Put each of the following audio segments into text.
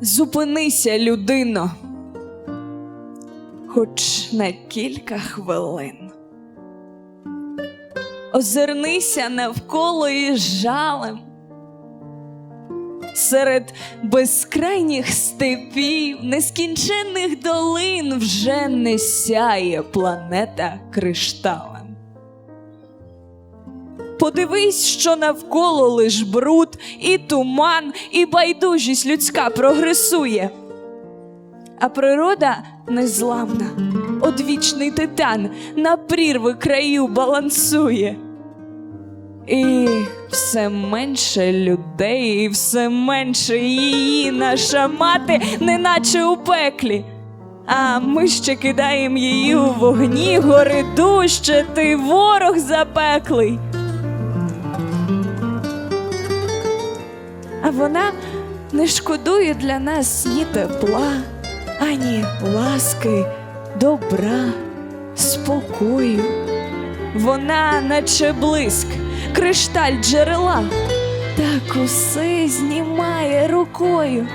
Зупинися, людино, хоч на кілька хвилин. Озирнися навколо і жалем серед безкрайніх степів, нескінченних долин вже не сяє планета кришталем. Подивись, що навколо лиш бруд, і туман, і байдужість людська прогресує. А природа незламна, одвічний титан на прірви краю балансує. І все менше людей, і все менше її наша мати, неначе у пеклі. А ми ще кидаємо її у вогні, гори дужче, ти ворог запеклий. А вона не шкодує для нас ні тепла, ані ласки, добра, спокою. Вона, наче блиск, кришталь джерела, так усе знімає рукою.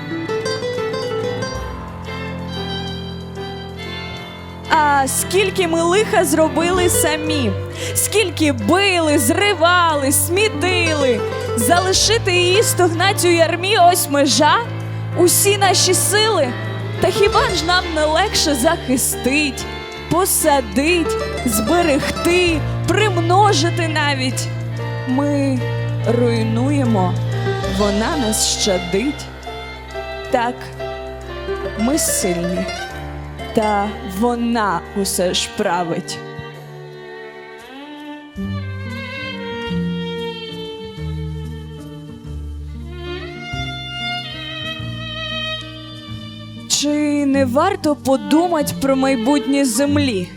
А скільки ми лиха зробили самі, скільки били, зривали, смітили, залишити її стогнать у ярмі ось межа, усі наші сили, та хіба ж нам не легше захистить, посадить, зберегти, примножити навіть? Ми руйнуємо, вона нас щадить. Так, ми сильні та вона усе ж править. Чи не варто подумати про майбутнє землі?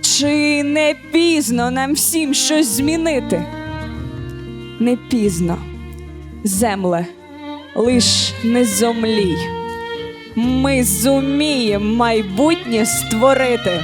Чи не пізно нам всім щось змінити? Не пізно, земле, лиш не зомлій. Ми зуміємо майбутнє створити.